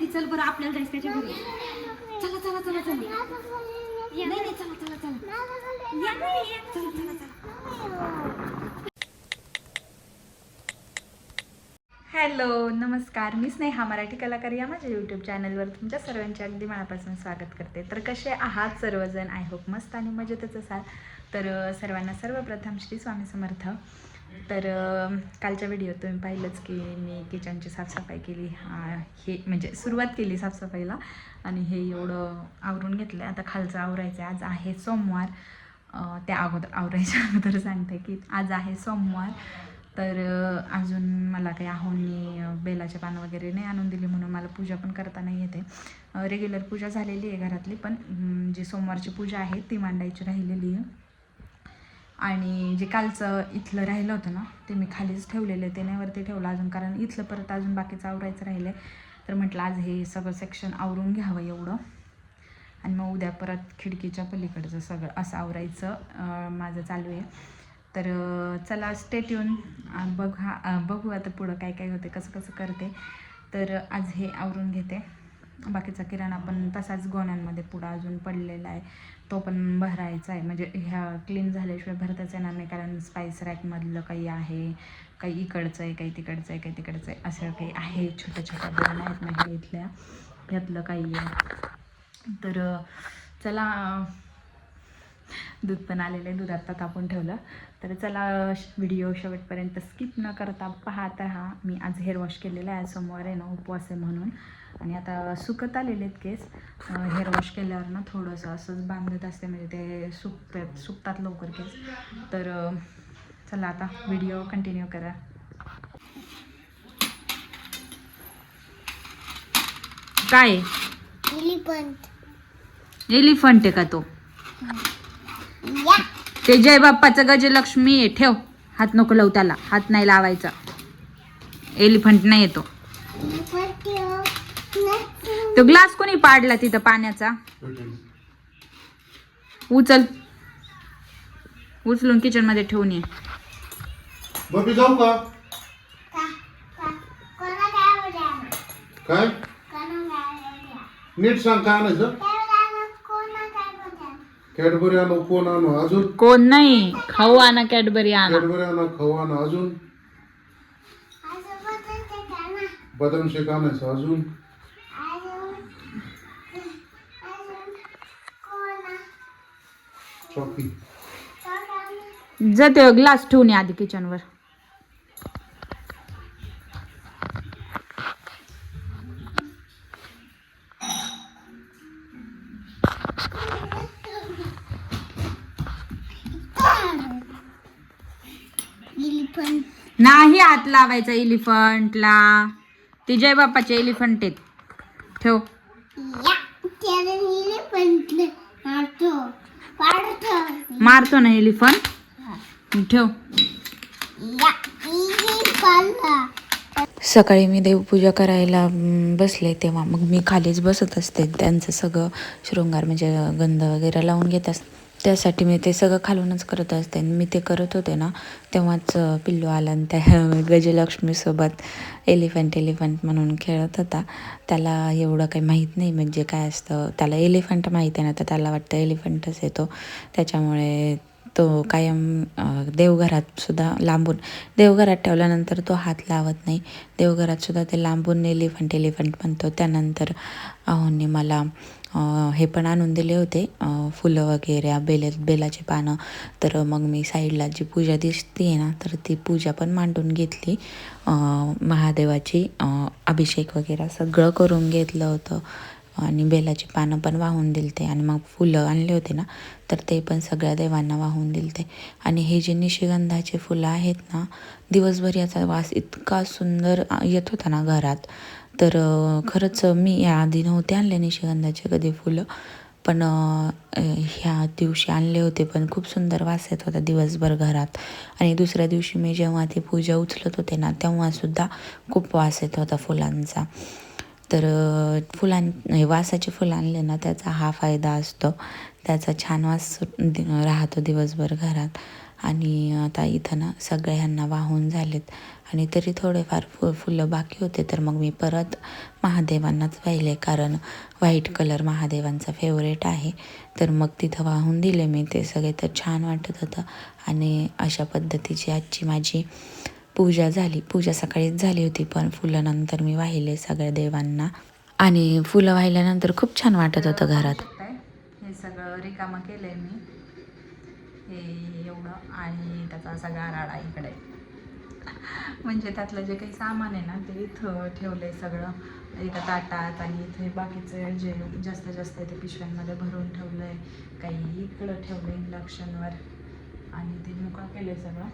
ती चल बरं आपल्याला जायचं त्याच्या घरी. चला चला चला चला. नाही नाही चला चला चला. या ना, या. चला चला चला. हॅलो नमस्कार. मी स्नेहा मराठी कलाकार या माझ्या यूट्यूब चॅनलवर तुमच्या सर्वांचे अगदी मनापासून स्वागत करते. तर कसे आहात सर्वजण? आय होप मस्त आणि मजेतच असाल. तर अ, सर्वांना सर्वप्रथम श्री स्वामी समर्थ. तर कालच्या व्हिडिओ तुम्ही पाहिलंच की मी किचनची साफसफाई केली. हे म्हणजे सुरुवात केली साफसफाईला आणि हे एवढं आवरून घेतलं आता खालचं आवरायचं आहे आज आहे सोमवार. त्या अगोदर आवरायच्या अगोदर सांगते की आज आहे सोमवार. तर अजून मला काही आहोंनी बेलाचे पानं वगैरे नाही आणून दिली म्हणून मला पूजा पण करता नाही येते रेग्युलर पूजा झालेली आहे घरातली पण जी सोमवारची पूजा आहे ती मांडायची राहिलेली आहे. आणि जे कालचं इथलं राहिलं होतं ना ते मी खालीच ठेवलेलं ते नाही वरती ठेवलं अजून कारण इथलं परत अजून बाकीचं आवरायचं राहिलं आहे तर म्हटलं आज हे सगळं सेक्शन आवरून घ्यावं एवढं. आणि मग उद्या परत खिडकीच्या पलीकडचं सगळं असं आवरायचं माझं चालू आहे. तर चला स्टेट येऊन बघा हा बघू आता पुढं काय काय होते कसं कसं करते. तर आज हे आवरून घेते. बाकीचा किराणा पण तसाच गोण्यांमध्ये पुढं अजून पडलेला आहे. तो पण भरायचा आहे. म्हणजे ह्या क्लीन झाल्याशिवाय भरताच येणार नाही. कारण स्पाईस रॅकमधलं काही आहे काही इकडचं आहे काही तिकडचं आहे काही तिकडचं आहे. असं काही आहे. छोट्या छोट्या दोन आहेत माझ्या इथल्या. ह्यातलं काही आहे. तर चला दूध पण आलेलं आहे. दूध आत्ता तापून ठेवलं. तर चला व्हिडिओ शेवटपर्यंत स्किप न करता पाहत राहा. मी आज हेअर वॉश केलेलं आहे. सोमवार आहे ना उपवास आहे म्हणून. आणि आता सुकत आलेले आहेत केस हेअर वॉश केल्यावर ना थोडंसं असंच बांधत असते म्हणजे ते सुकतात सुकतात लवकर केस. तर चला आता व्हिडिओ कंटिन्यू करा. काय? एलिफंट एलिफंट आहे का तो? ते जय बाप्पाचं गजलक्ष्मी आहे. ठेव. हात नको लावू त्याला. हात नाही लावायचा. एलिफंट नाही येतो तो ग्लास कोणी पाडला तिथं पाण्याचा? उचल. उचलून किचनमध्ये ठेवून ये. बबी जाऊ का? काय नीट सांग काय आणायचं? कॅडबरी आणू कोण आणू अजून? कोण नाही खाऊ आणा कॅडबरी आणा. कॅडबरी आणा खाऊ आणा अजून? बदाम शेक आणायचं अजून? जाते ग्लास ठेवून ये आधी किचनवर एलिफंट नाही हात लावायचा एलिफंटला ते जय बाप्पाचे एलिफंट आहेत. ठेव. मारतो ना एलिफंट ठेव. सकाळी मी देवपूजा करायला बसले तेव्हा. मग मी खालीच बसत असते. त्यांचं सगळं शृंगार म्हणजे गंध वगैरे लावून घेत असते. त्यासाठी मी ते सगळं खालूनच करत असते. आणि मी ते करत होते ना तेव्हाच पिल्लू आला आणि त्या गजलक्ष्मीसोबत एलिफंट एलिफंट म्हणून खेळत होता. त्याला एवढं काही माहीत नाही म्हणजे काय असतं. त्याला एलिफंट माहीत आहे ना तर त्याला वाटतं एलिफंटच येतो त्याच्यामुळे तो कायम देवघरात सुद्धा लांबून देवघरात ठेवल्यानंतर तो हात लावत नाही. देवघरात सुद्धा ते लांबून एलिफंट एलिफंट म्हणतो. त्यानंतर अहोंनी मला हे पण आणून दिले होते. फुलं वगैरे बेले बेलाचे पानं. तर मग मी साईडला जी पूजा दिसते ना तर ती पूजा पण मांडून घेतली. महादेवाची अभिषेक वगैरे सगळं करून घेतलं होतं. आणि बेलाची पानं पण वाहून दिलते. आणि मग फुलं आणले होते ना तर ते पण सगळ्या देवांना वाहून दिलते. आणि हे जे निशिगंधाचे फुलं आहेत ना दिवसभर याचा वास इतका सुंदर येत होता ना घरात. तर खरंच मी याआधी नव्हते आणले निशिगंधाचे कधी फुलं. पण ह्या दिवशी आणले होते पण खूप सुंदर वास येत होता दिवसभर घरात. आणि दुसऱ्या दिवशी मी जेव्हा ती पूजा उचलत होते ना तेव्हासुद्धा खूप वास येत होता फुलांचा. तर फुलां वासाचे वासाची फुलं आणले ना त्याचा हा फायदा असतो. त्याचा छान वास दि- राहतो दिवसभर घरात. आणि आता इथं ना सगळ्यांना वाहून झालेत. आणि तरी थोडेफार फु फुलं बाकी होते तर मग मी परत महादेवांनाच वाहिले. कारण व्हाईट कलर महादेवांचा फेवरेट आहे. तर मग तिथं वाहून दिले मी. ते सगळे तर छान वाटत होतं. आणि अशा पद्धतीची आजची माझी पूजा झाली. पूजा सकाळीच झाली होती पण फुलं नंतर मी वाहिले सगळ्या देवांना. आणि फुलं वाहिल्यानंतर खूप छान वाटत होतं घरात. हे सगळं रिकामं केलंय मी. हे एवढं आणि त्याचा सगळा राडा इकडे. म्हणजे त्यातलं जे काही सामान आहे ना ते इथं ठेवलंय सगळं. इथं ताटात आणि इथे बाकीचं जे जास्त जास्त आहे ते पिशव्यांमध्ये भरून ठेवलंय. काही इकडं ठेवलंय इंडक्शनवर आणि ते मोकळं केलंय सगळं.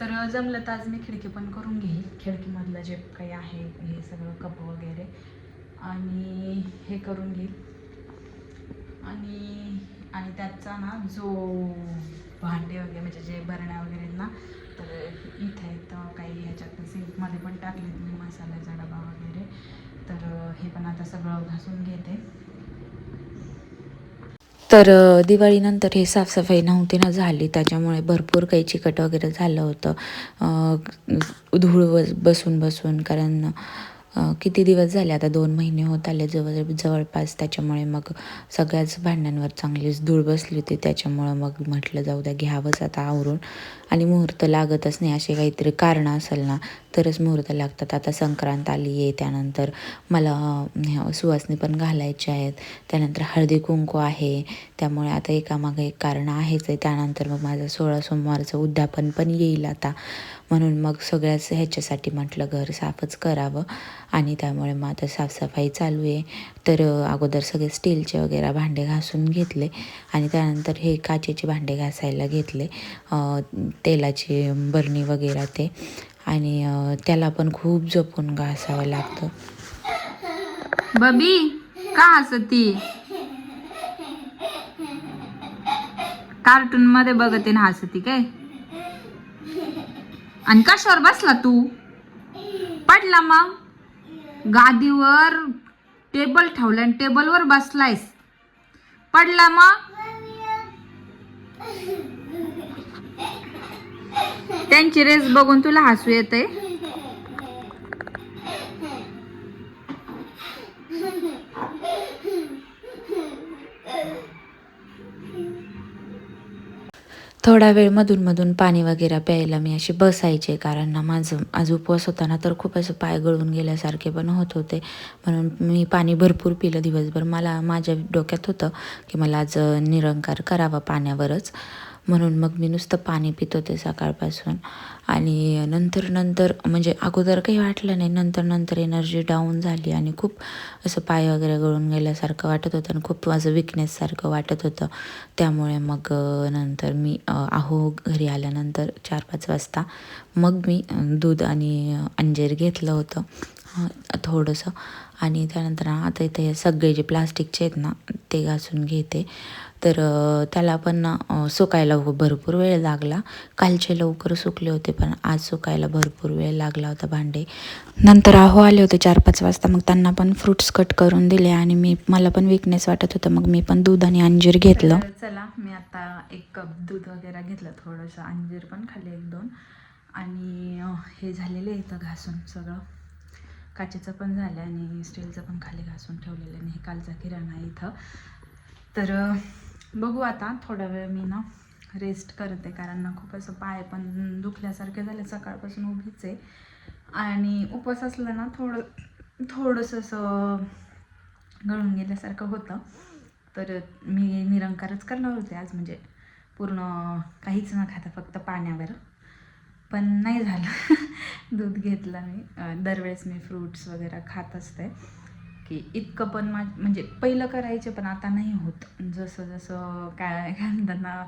तर जमलं तर आज मी खिडकी पण करून घेईल खिडकीमधलं जे काही आहे हे सगळं कप वगैरे. आणि हे करून घेईल आणि आणि त्याचा ना जो भांडे वगैरे म्हणजे जे बरण्या वगैरे ना तर इथे आहेत काही ह्याच्यात सिंकमध्ये पण टाकलेत मी मसाल्याचा डबा वगैरे. तर हे पण आता सगळं घासून घेते. तर दिवाळीनंतर हे साफसफाई नव्हती ना झाली त्याच्यामुळे भरपूर काही चिकट वगैरे झालं होतं. धूळ बसून बसून कारण किती दिवस झाले? आता दोन महिने होत आले जवळ जवळपास. त्याच्यामुळे मग सगळ्याच भांड्यांवर चांगलीच धूळ बसली होती. त्याच्यामुळं मग म्हटलं जाऊ द्या घ्यावंच आता आवरून. आणि मुहूर्त लागतच नाही असे काहीतरी कारणं असेल ना तरच मुहूर्त लागतात. आता संक्रांत आली आहे त्यानंतर मला सुवासनी पण घालायची आहेत. त्यानंतर हळदी कुंकू आहे. त्यामुळे आता एकामागे एक कारण आहेच आहे. त्यानंतर मग माझं सोळा सोमवारचं उद्यापन पण येईल आता. म्हणून मग सगळ्याच ह्याच्यासाठी म्हटलं घर साफच करावं. आणि त्यामुळे मग आता साफसफाई चालू आहे. तर अगोदर सगळे स्टीलचे वगैरे भांडे घासून घेतले आणि त्यानंतर हे काचेचे भांडे घासायला घेतले तेलाची बरणी वगैरे ते. आणि त्याला पण खूप जपून घासावं लागतं. बबी का हसती? कार्टून मध्ये बघते ना हसती काय? आणि कशावर बसला तू? पडला मग? गादीवर टेबल ठेवलं आणि टेबलवर बसलायस. पडला मग? त्यांची रेस बघून तुला हसू येते. थोडा वेळ मधून पाणी वगैरे प्यायला मी अशी बसायचे कारण ना माझं आज उपवास होता ना तर खूप असं पाय गळून गेल्यासारखे पण होत होते. म्हणून मी पाणी भरपूर पिलं दिवसभर. मला माझ्या डोक्यात होतं की मला आज निरंकार करावा पाण्यावरच. म्हणून मग मी नुसतं पाणी पित होते सकाळपासून. आणि नंतर नंतर म्हणजे अगोदर काही वाटलं नाही नंतर नंतर एनर्जी डाऊन झाली आणि खूप असं पाय वगैरे गळून गेल्यासारखं वाटत होतं आणि खूप माझं विकनेससारखं वाटत होतं. त्यामुळे मग नंतर मी आहो घरी आल्यानंतर चार पाच वाजता मग मी दूध आणि अंजीर घेतलं होतं. थोडंसं आणि त्यानंतर आता इथे सगळे जे प्लास्टिकचे आहेत ना ते घासून घेते. तर त्याला पण सुकायला भरपूर वेळ लागला. कालचे लवकर सुकले होते पण आज सुकायला भरपूर वेळ लागला होता भांडे. नंतर आहो आले होते चार पाच वाजता मग त्यांना पण फ्रुट्स कट करून दिले आणि मी मला पण विकनेस वाटत होतं. मग मी पण दूध आणि अंजीर घेतलं. चला मी आता एक कप दूध वगैरे घेतलं थोडंसं अंजीर पण खाल्ले एक दोन आणि हे झालेलं इथं घासून सगळं. काचेचं पण झालं आणि स्टीलचं पण खाली घासून ठेवलेलं आणि हे कालचा किराणा आहे इथं. तर बघू आता थोडा वेळ मी ना रेस्ट करते कारण ना खूप असं पाय पण दुखल्यासारखे झाले. सकाळपासून उभीच आहे. आणि उपवास असला ना थोडं थोडंसं असं गळून गेल्यासारखं होतं. तर मी निरंकारच करणार होते आज. म्हणजे पूर्ण काहीच न खाता फक्त पाण्यावर. पण नाही झालं. दूध घेतलं मी. दरवेळेस मी फ्रूट्स वगैरे खात असते. की इतकं पण मा म्हणजे पहिलं करायचे पण आता नाही होत. जसं जसं काय काय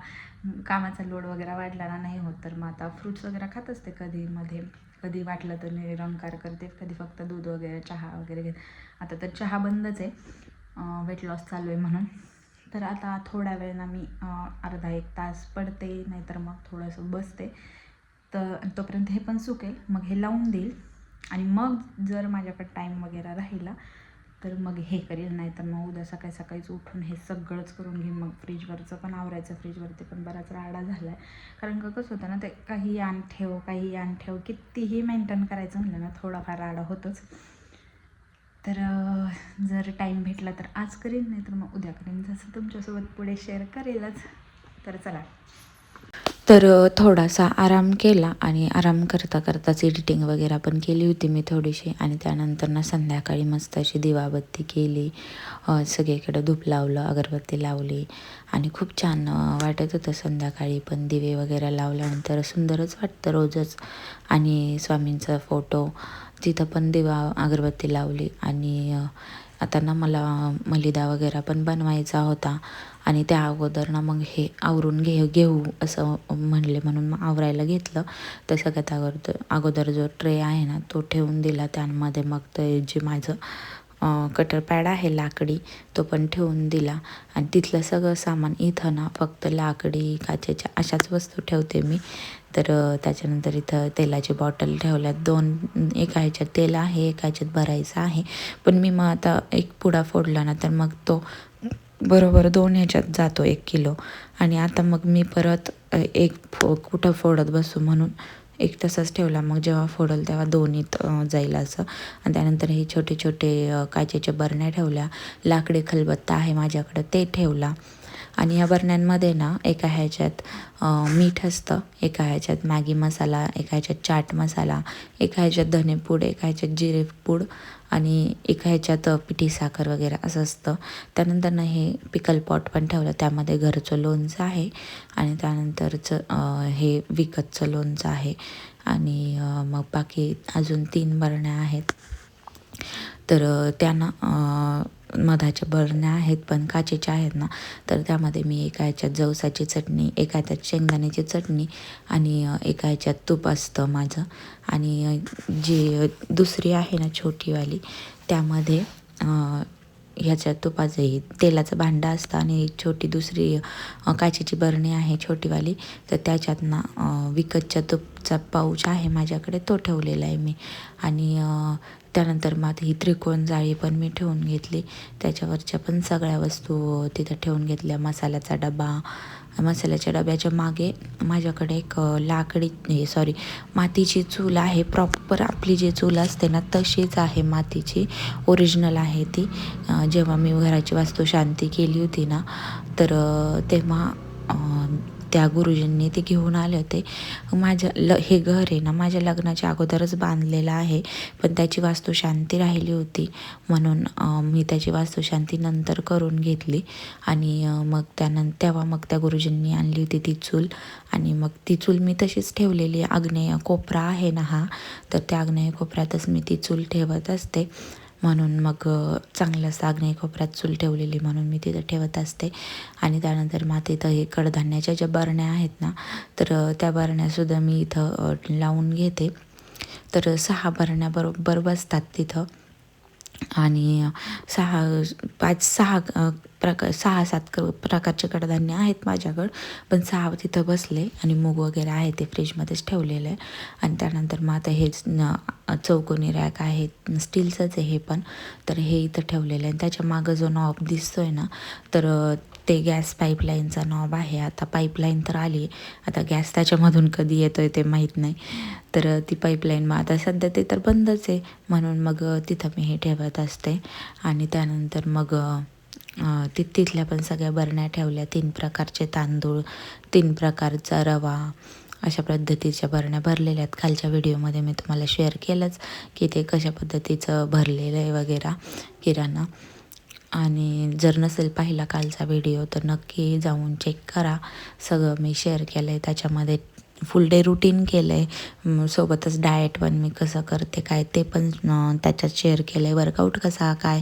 कामाचा लोड वगैरे वाढला ना नाही होत. तर मग आता फ्रूट्स वगैरे खात असते कधी मध्ये. कधी वाटलं तर निरंकार करते. कधी फक्त दूध वगैरे चहा वगैरे घेत. आता तर चहा बंदच आहे. वेट लॉस चालू आहे म्हणून. तर आता थोड्या वेळेनं मी अर्धा एक तास पडते. नाहीतर मग थोडंसं बसते. तर तोपर्यंत हे पण सुकेल. मग हे लावून देईल. आणि मग जर माझ्याकडे टाईम वगैरे राहिला तर मग हे करेल. नाही तर मग उद्या सकाळी सकाळीच उठून हे सगळंच करून घेईन. मग फ्रीजवरचं पण आवरायचं. फ्रीजवरती पण बराच राडा झाला आहे कारण का कसं होतं ना ते काही आण ठेव काही आण ठेव कितीही मेंटेन करायचं म्हणलं ना थोडाफार राडा होतोच. तर जर टाईम भेटला तर आज करेन नाही तर मग उद्या करेन. जसं तुमच्यासोबत पुढे शेअर करेलच. तर चला. तर थोडासा आराम केला आणि आराम करता करताच एडिटिंग वगैरे पण केली होती मी थोडीशी आणि त्यानंतर ना संध्याकाळी मस्त अशी दिवाबत्ती केली. सगळीकडं सगळीकडे धूप लावलं अगरबत्ती लावली आणि खूप छान वाटत होतं संध्याकाळी पण दिवे वगैरे लावल्यानंतर सुंदरच वाटतं रोजच. आणि स्वामींचा फोटो तिथं पण दिवा अगरबत्ती लावली आणि आता ना मला मलिदा वगैरे पण बनवायचा होता. आणि त्या अगोदर ना मग हे आवरून घे घेऊ असं म्हणले. म्हणून मग आवरायला घेतलं. तर सगळ्यात अगोदर अगोदर जो ट्रे आहे ना तो ठेवून दिला त्यामध्ये. मग ते जे माझं कटर पॅड आहे लाकडी तो पण ठेवून दिला. आणि तिथलं सगळं सामान इथं ना फक्त लाकडी काचेच्या अशाच वस्तू ठेवते मी. तर त्याच्यानंतर इथं तेलाची बॉटल ठेवल्यात. दोन एका ह्याच्यात तेल आहे एका ह्याच्यात भरायचं आहे. पण मी मग आता एक पुडा फोडला ना तर मग तो बरोबर दोन ह्याच्यात जातो एक किलो. आणि आता मग मी परत एक फो कुठं फोडत बसू म्हणून एक तसंच ठेवला. मग जेव्हा फोडल तेव्हा दोन्हीत जाईल असं. आणि त्यानंतर हे छोटे छोटे काचेच्या बरण्या ठेवल्या. लाकडी खलबत्ता आहे माझ्याकडं ते ठेवला. आणि या बरण्यांमध्ये ना एका ह्याच्यात मीठ असतं एका ह्याच्यात मॅगी मसाला एका ह्याच्यात चाट मसाला एका ह्याच्यात धनेपूड एका ह्याच्यात जिरेपूड आणि एका ह्याच्यात पिठी साखर वगैरे असं असतं. त्यानंतरनं हे पिकल पॉट पण ठेवलं. त्यामध्ये घरचं लोणचं आहे आणि त्यानंतरचं हे विकतचं लोणचं आहे. आणि मग बाकी अजून तीन बरण्या आहेत. तर त्यांना मधाच्या बरण्या आहेत पण काचेच्या आहेत ना. तर त्यामध्ये मी एका ह्याच्यात जवसाची चटणी एका ह्याच्यात शेंगदाण्याची चटणी आणि एका ह्याच्यात तूप असतं माझं. आणि जी दुसरी आहे ना छोटीवाली त्यामध्ये ह्याच्या तुपाचंही तेलाचं भांडं असतं आणि एक छोटी दुसरी काचेची बरणी आहे छोटीवाली. तर त्याच्यात ना विकतच्या तुपचा पाऊच आहे माझ्याकडे. तो ठेवलेला आहे मी. आणि त्यानंतर मग ही त्रिकोण जाळी पण मी ठेवून घेतली. त्याच्यावरच्या पण सगळ्या वस्तू तिथं ठेवून घेतल्या. मसाल्याचा डबा मसाल्याच्या डब्याच्या मागे माझ्याकडे एक लाकडी हे सॉरी मातीची चूल आहे. प्रॉपर आपली जी चूल असते ना तशीच आहे मातीची. ओरिजिनल आहे ती. जेव्हा मी घराची वास्तुशांती केली होती ना तर तेव्हा त्या गुरुजींनी ते घेऊन आले होते. माझ्या ल हे घर आहे ना माझ्या लग्नाच्या अगोदरच बांधलेलं आहे. पण त्याची वास्तुशांती राहिली होती. म्हणून मी त्याची वास्तुशांती नंतर करून घेतली. आणि मग त्यानं तेव्हा मग त्या गुरुजींनी आणली होती ती चूल. आणि मग ती चूल मी तशीच ठेवलेली आग्नेय कोपरा आहे ना हा तर त्या आग्नेय कोपऱ्यातच मी ती चूल ठेवत असते. म्हणून मग चांगलं असं कोपऱ्यात चूल ठेवलेली म्हणून मी तिथं ठेवत असते. आणि त्यानंतर मग तिथं हे कडधान्याच्या ज्या बरण्या आहेत ना तर त्या बरण्यासुद्धा मी इथं लावून घेते. तर सहा बरण्या बरोबर बसतात तिथं. आणि सहा पाच सहा प्रकार सहा सात क प्रकारचे कडधान्य आहेत माझ्याकडं. पण सहा तिथं बसले आणि मूग वगैरे आहे ते फ्रीजमध्येच ठेवलेलं आहे. आणि त्यानंतर मग आता हेच चौकोनी रॅक आहे स्टीलचंच आहे हे पण. तर हे इथं ठेवलेलं आहे. आणि त्याच्या मागं जो नॉब दिसतो आहे ना तर ते गॅस पाईपलाईनचा नॉब आहे. आता पाईपलाईन तर आली. आता गॅस त्याच्यामधून कधी येतो आहे ते माहीत नाही. तर ती पाईपलाईन मग आता सध्या ते तर बंदच आहे. म्हणून मग तिथं मी हे ठेवत असते. आणि त्यानंतर मग ति तिथल्या पण सगळ्या बरण्या ठेवल्या. तीन प्रकारचे तांदूळ तीन प्रकारचा रवा अशा पद्धतीच्या बरण्या भरलेल्या आहेत. खालच्या व्हिडिओमध्ये मी तुम्हाला शेअर केलंच की ते कशा पद्धतीचं भरलेलं आहे वगैरे किराणा. आणि जर नसेल पाहिला कालचा व्हिडिओ तर नक्की जाऊन चेक करा. सगळं मी शेअर केलं आहे त्याच्यामध्ये फुल डे रुटीन केलं आहे सोबतच डाएट पण मी कसं करते काय ते पण त्याच्यात शेअर केलं आहे वर्कआउट कसा काय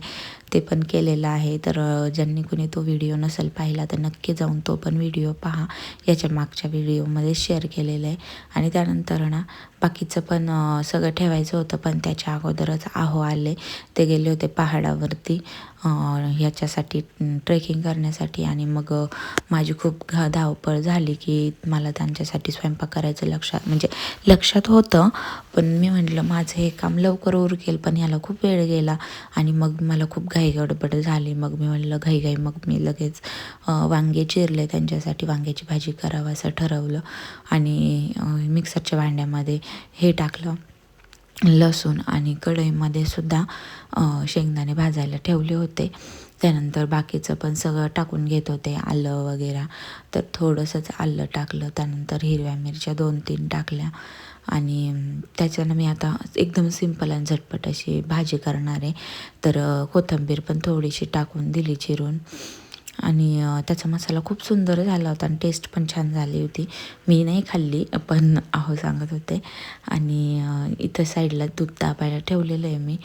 ते पण केलेलं आहे. तर ज्यांनी कुणी तो व्हिडिओ नसेल पाहिला तर नक्की जाऊन तो पण व्हिडिओ पहा. याच्या मागच्या व्हिडिओमध्ये शेअर केलेलं आहे. आणि त्यानंतर ना बाकीचं पण सगळं ठेवायचं होतं पण त्याच्या अगोदरच आहो आले. ते गेले होते पहाडावरती. ह्याच्यासाठी ट्रेकिंग करण्यासाठी. आणि मग माझी खूप घा धावपळ झाली की मला त्यांच्यासाठी स्वयंपाक करायचं लक्षात म्हणजे लक्षात होतं. पण मी म्हटलं माझं हे काम लवकर उरकेल पण ह्याला खूप वेळ गेला. आणि मग मला खूप घाई गडबड झाली. मग मी म्हणलं घाई घाई. मग मी लगेच वांगे चिरले त्यांच्यासाठी. वांग्याची भाजी करावं असं ठरवलं. आणि मिक्सरच्या भांड्यामध्ये हे टाकलं लसूण आणि कढईमध्ये सुद्धा शेंगदाणे भाजायला ठेवले होते. त्यानंतर बाकीचं पण सगळं टाकून घेत होते आलं वगैरे. तर थोडंसंच आलं टाकलं. त्यानंतर हिरव्या मिरच्या दोन तीन टाकल्या. आणि त्याच्यानं मी आता एकदम सिंपल आणि झटपट अशी भाजी करणार आहे. तर कोथंबीर कोथिंबीर पण थोडीशी टाकून दिली चिरून. आणि त्याचा मसाला खूप सुंदर झाला होता आणि टेस्ट पण छान झाली होती. मी नाही खाल्ली पण अहो सांगत होते. आणि इथं साईडला दूध दाबायला ठेवलेलं आहे मी.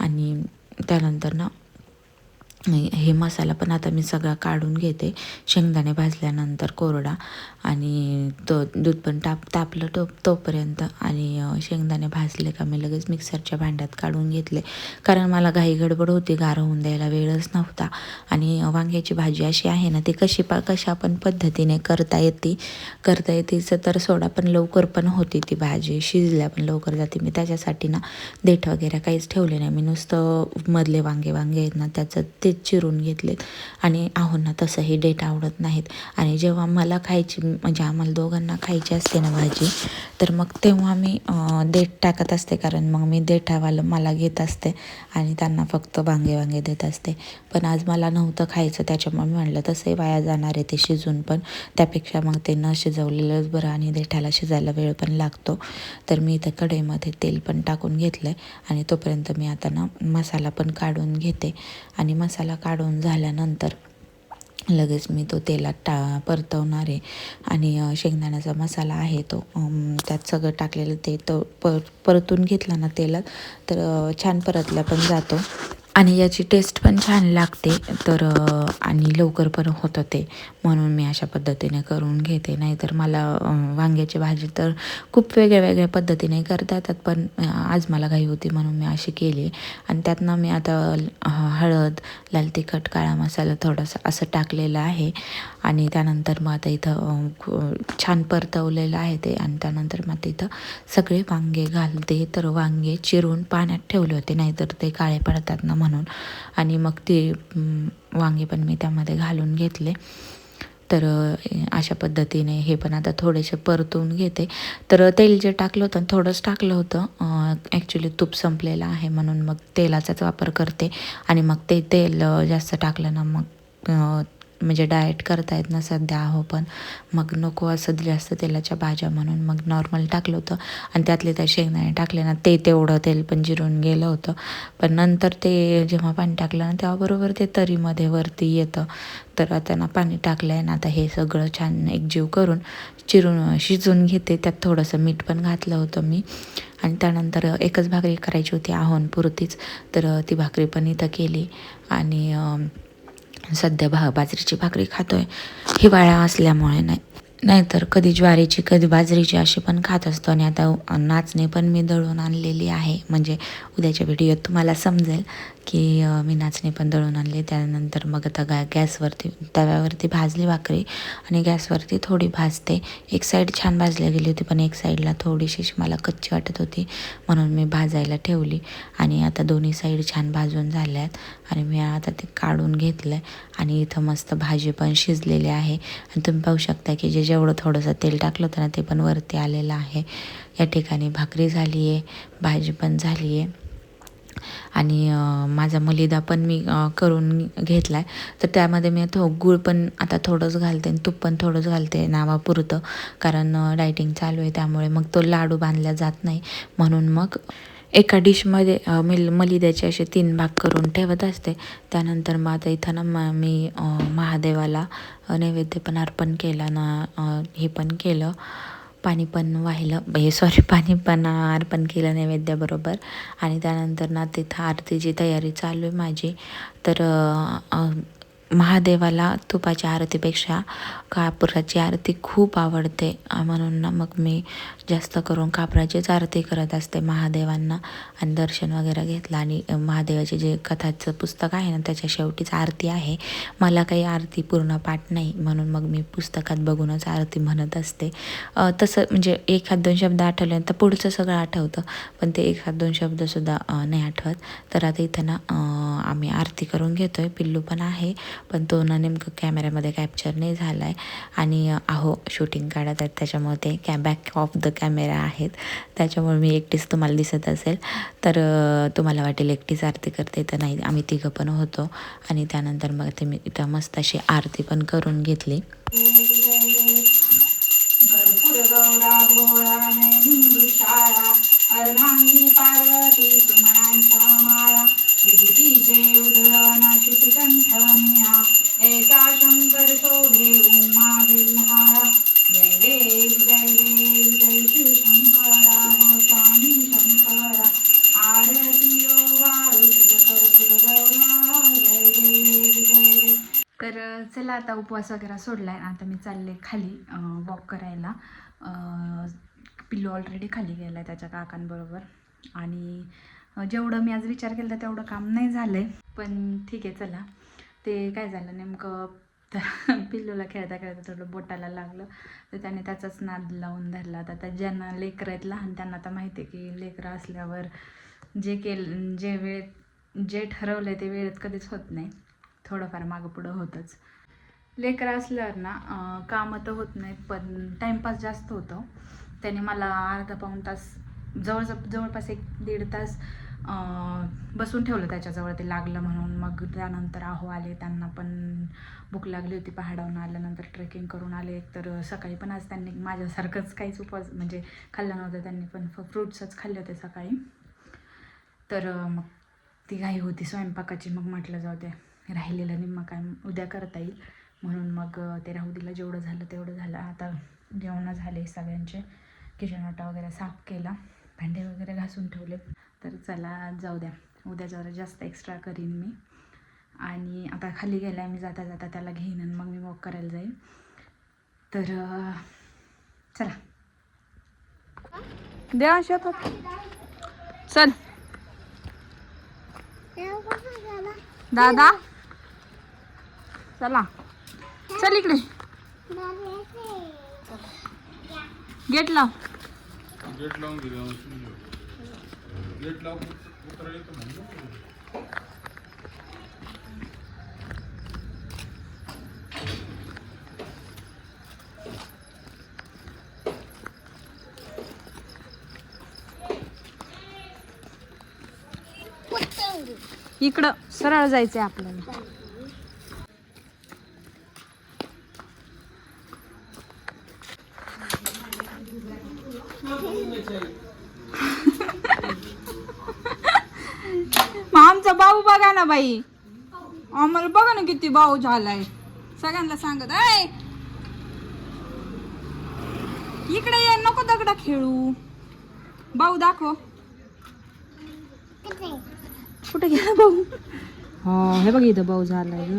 आणि त्यानंतर ना हे मसाला पण आता मी सगळा काढून घेते. शेंगदाणे भाजल्यानंतर कोरडा. आणि तो दूध पण ताप तापलं टोप तोपर्यंत. आणि शेंगदाणे भाजले का मी लगेच मिक्सरच्या भांड्यात काढून घेतले. कारण मला घाई गडबड होती गार होऊन द्यायला वेळच नव्हता. आणि वांग्याची भाजी अशी आहे ना ती कशी पा कशा पण पद्धतीने करता येते करता येतेचं तर सोडा पण लवकर पण होती ती भाजी. शिजल्या पण लवकर जाते. मी त्याच्यासाठी ना देठ वगैरे काहीच ठेवले नाही. मी नुसतं मधले वांगे वांगे आहेत ना त्याचं तेच चिरून घेतलेत. आणि आहोंना तसंही डेट आवडत नाहीत. आणि जेव्हा मला खायची म्हणजे आम्हाला दोघांना खायची असते ना भाजी तर मग तेव्हा मी देठ टाकत असते. कारण मग मी देठावालं मला घेत असते आणि त्यांना फक्त वांगे वांगे देत असते. पण आज मला नव्हतं खायचं त्याच्यामुळे मी म्हणलं तसंही वाया जाणार आहे ते शिजून पण. त्यापेक्षा मग ते न शिजवलेलंच बरं आणि देठाला शिजायला वेळ पण लागतो. तर मी इथं कढईमध्ये तेल पण टाकून घेतलं आहे आणि तोपर्यंत मी आता ना मसाला पण काढून घेते. आणि मसाला काढून झाल्यानंतर लगेच मी तो तेलात टा परतवणार आहे. आणि शेंगदाण्याचा मसाला आहे तो. त्यात सगळं टाकलेलं ते तो पर परतून घेतला ना तेलात तर छान परतला पण जातो. आणि याची टेस्ट पण छान लागते. तर आणि लवकर पण होतं ते. म्हणून मी अशा पद्धतीने करून घेते. नाहीतर मला वांग्याची भाजी तर खूप वेगळ्या वेगळ्या पद्धतीने करता येतात पण आज मला घाई होती म्हणून मी अशी केली. आणि त्यातनं मी आता हळद लाल तिखट काळा मसाला थोडासा असं टाकलेलं आहे. आणि त्यानंतर मग आता इथं छान परतवलेलं आहे ते. आणि त्यानंतर मग आता इथं सगळे वांगे घालते. तर वांगे चिरून पाण्यात ठेवले होते नाहीतर ते काळे पडतात ना म्हणून. आणि मग ते वांगे पण मी त्यामध्ये घालून घेतले. तर अशा पद्धतीने हे पण आता थोडेसे परतून घेते. तर तेल जे टाकलं होतं थोडंच टाकलं होतं. ॲक्च्युली तूप संपलेलं आहे म्हणून मग तेलाचाच वापर करते. आणि मग ते तेल जास्त टाकलं ना मग म्हणजे डाएट करतायत ना सध्या आहो पण मग नको असं जास्त तेलाच्या भाज्या म्हणून मग नॉर्मल टाकलं होतं. आणि त्यातले त्या शेंगदाणे टाकले ना ते तेवढं तेल पण जिरून गेलं होतं. पण नंतर ते जेव्हा पाणी टाकलं ना तेव्हा बरोबर ते तरीमध्ये वरती येतं. तर आता ना पाणी टाकलं आहे ना आता हे सगळं छान एकजीव करून चिरून शिजून घेते. त्यात थोडंसं मीठ पण घातलं होतं मी. आणि त्यानंतर एकच भाकरी करायची होती आहोनपुरतीच तर ती भाकरी पण इथं केली. आणि सध्या भा बाजरीची भाकरी खातो आहे हिवाळा असल्यामुळे नाही. नाहीतर कधी ज्वारीची कधी बाजरीची अशी पण खात असतो. आणि आता नाचणे पण मी दळून आणलेली आहे. म्हणजे उद्याच्या व्हिडिओत तुम्हाला समजेल. की मी नाचणे पण दळून आणले. त्यानंतर मग आता गा गॅसवरती तव्यावरती भाजली भाकरी आणि गॅसवरती थोडी भाजते. एक साईड छान भाजली गेली होती पण एक साईडला थोडीशी मला कच्ची वाटत होती म्हणून मी भाजायला ठेवली. आणि आता दोन्ही साईड छान भाजून झाल्या आहेत आणि मी आता ते काढून घेतलं आहे आणि इथं मस्त भाजी पण शिजलेली आहे. आणि तुम्ही पाहू शकता की जे जेवढं थोडंसं तेल टाकलं होतं ना ते पण वरती आलेलं आहे. या ठिकाणी भाकरी झाली आहे भाजी पण झाली आहे आणि माझा मलिदा पण मी करून घेतला आहे तर त्यामध्ये मी थो गूळ पण आता थोडंच घालते आणि तूप पण थोडंच घालते नावापुरतं. कारण डायटिंग चालू आहे त्यामुळे मग तो लाडू बांधला जात नाही. म्हणून मग एका डिशमध्ये मी मिल मलिद्याचे असे तीन भाग करून ठेवत असते. त्यानंतर मग आता इथं ना मी महादेवाला नैवेद्य पण अर्पण केला ना हे पण केलं. पाणी पण वाहिलं. म्हणजे हे सॉरी पाणी पण अर्पण केलं नैवेद्याबरोबर. आणि त्यानंतर ना तिथं आरतीची तयारी चालू आहे माझी. तर महादेवाला तुपाच्या आरतीपेक्षा कापुराची आरती खूप आवडते. म्हणून ना मग मी जास्त करून कापराचीच आरती करत असते महादेवांना. आणि दर्शन वगैरे घेतलं आणि महादेवाचे जे कथाचं पुस्तक आहे ना त्याच्या शेवटीच आरती आहे. मला काही आरती पूर्ण पाठ नाही म्हणून मग मी पुस्तकात बघूनच आरती म्हणत असते. तसं म्हणजे एखाद दोन शब्द आठवल्यानंतर पुढचं सगळं आठवतं पण ते एखाद दोन शब्दसुद्धा नाही आठवत. तर आता इथं ना आम्ही आरती करून घेतो आहे पिल्लू पण आहे. पण तो ना नेमकं कॅमेऱ्यामध्ये कॅप्चर नाही झाला आहे आणि अहो शूटिंग काढत आहेत. त्याच्यामुळे ते कॅ बॅक ऑफ द कॅमेरा आहेत. त्याच्यामुळे मी एकटीच तुम्हाला दिसत असेल. तर तुम्हाला वाटेल एकटीच आरती करते तर नाही आम्ही तिघं पण होतो. आणि त्यानंतर मग ते मी इथं मस्त अशी आरती पण करून घेतली. अर्धांगी पार्वती सुमनांच्या माळा. विभूतीचे उधळण शिती एका शंकर शोभे उमा विल्हारा. जय देव जय देव जय शिव शंकरा हो स्वामी शंकरा. आरती ओ वाळू कर्पूर गौरा जय देव जय देव तर चला आता उपवास वगैरे सोडला आहे आता मी चालले खाली वॉक करायला. पिल्लू ऑलरेडी खाली गेला आहे त्याच्या काकांबरोबर. आणि जेवढं मी आज विचार केला तेवढं काम नाही झालं आहे पण ठीक आहे चला. ते काय झालं नेमकं तर पिल्लूला खेळता खेळता थोडं बोटाला लागलं. तर त्याने त्याचाच नाद लावून धरला. तर आता ज्यांना लेकरं आहेत लहान त्यांना तर माहिती आहे की लेकरं असल्यावर जे केलं जे वेळेत जे ठरवलं आहे ते वेळेत कधीच होत नाही. थोडंफार मागं पुढं होतंच. लेकरं असल्यावर ना कामं तर होत नाहीत पण टाईमपास जास्त होतो. त्याने मला अर्धा पाऊण तास जवळजवळ जवळपास एक दीड तास बसून ठेवलं त्याच्याजवळ ते लागलं म्हणून. मग त्यानंतर आहो आले त्यांना पण भूक लागली होती पहाडावरून आल्यानंतर ट्रेकिंग करून आले. तर सकाळी पण आज त्यांनी माझ्यासारखंच काहीच उपवास म्हणजे खाल्लं नव्हतं त्यांनी पण फ्रूट्सच खाल्ले होते सकाळी. तर मग ती घाई होती स्वयंपाकाची. मग म्हटलं जाऊ दे राहिलेलं निम्मा काय उद्या करता येईल. म्हणून मग ते राहू दिलं जेवढं झालं तेवढं झालं. आता जेवणं झाले सगळ्यांचे. किचन वाटा वगैरे साफ केला. भांडे वगैरे घासून ठेवले. तर चला जाऊ द्या. उद्या जरा जास्त एक्स्ट्रा करीन मी. आणि आता खाली गेला मी जाता जाता त्याला घेईन आणि मग मी वॉक करायला जाईन. तर चला. देवा शेतात चल? दादा. चला. चल इकडे. गेट लाव. गेट लावून गेले गेट लावून उतरले तर म्हणजे इकडं सरळ जायचंय आपल्याला मग आमचा भाऊ बघा ना बाई. आम्हाला बघा ना किती भाऊ झालाय. सगळ्यांना सांगत आहे इकडे ये नको दगडा खेळू. भाऊ दाखव? कुठे? गेला भाऊ? हा हे बघ इथं भाऊ झालाय ग.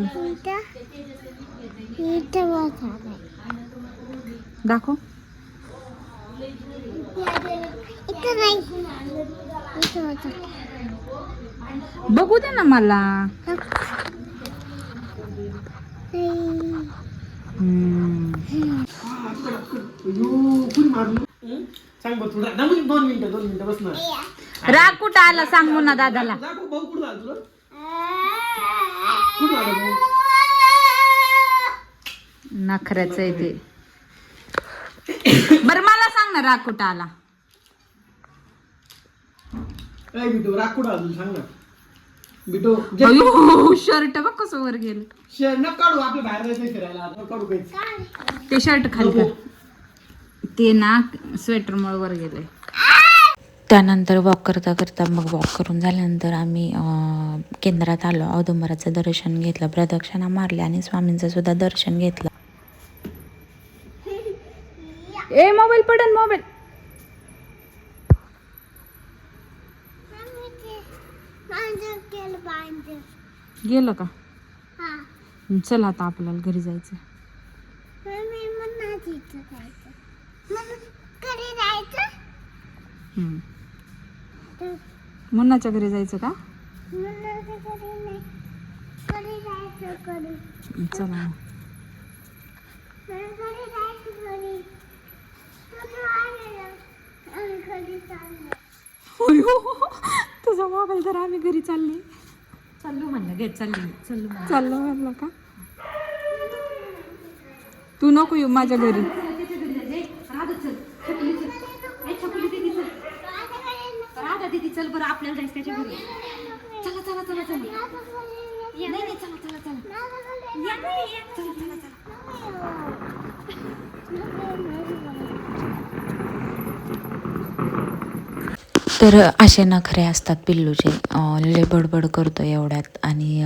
दाखव. इथं नाही. बघू दे ना मला. सांग बघ दोन मिनिटं दोन मिनिटं ना राग कुठं आला सांग मुन्ना दादाला. भाऊ कुठं तुला कुठं आला भाऊ नखऱ्याच आहे ते. बर मला सांग ना राग कुठं आला. काय बिटू तुला सांग ना. बिटू अयो शर्ट बघ कसं वर गेलं. शेर न काढू आपल्या बाहेर जायचं फिरायला. आता काढू काहीच ते शर्ट खाली कर. ते ना स्वेटर मुळे वर गेलंय. त्यानंतर वॉक करता करता मग वॉक करून झाल्यानंतर आम्ही अं, केंद्रात आलो. औदुंबराचं दर्शन घेतलं प्रदक्षिणा मारल्या आणि स्वामींचं सुद्धा दर्शन घेतलं. ए मोबाईल पडन मोबाईल मम्मी ते माझं केलं पाहिजे गेलं का? हा. चल आता आपल्याला घरी जायचं. मुन्नाच्या घरी जायचं का? चला. तुझा मोबाईल तर आम्ही घरी चालली. चाललो म्हणलं घे चालली चाललो म्हणलं. चाललो म्हणलं का? तू नको येऊ माझ्या घरी. जायचंय. राधा चल छकुली चल. ए, छकुली दीदी चल. माझ्या घरी राधा दीदी चल बरं आपल्याला जायचं त्याच्या घरी. चला चला चला चला. नाही नाही चला चला चला. या या. चला चला चला. तर असे नखरे असतात पिल्लूचे. लय बडबड करतो एवढ्यात. आणि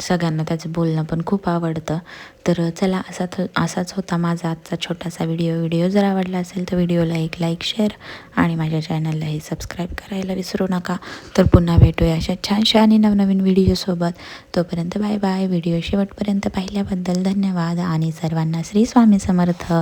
सगळ्यांना त्याचं बोलणं पण खूप आवडतं. तर चला असाच असाच होता माझा आजचा छोटासा व्हिडिओ व्हिडिओ जर आवडला असेल तर व्हिडिओला एक लाईक शेअर आणि माझ्या चॅनललाही सबस्क्राईब करायला विसरू नका. तर पुन्हा भेटूया अशा छानशा आणि नवनवीन व्हिडिओसोबत तोपर्यंत बाय बाय व्हिडिओ शेवटपर्यंत पाहिल्याबद्दल धन्यवाद आणि सर्वांना श्री स्वामी समर्थ.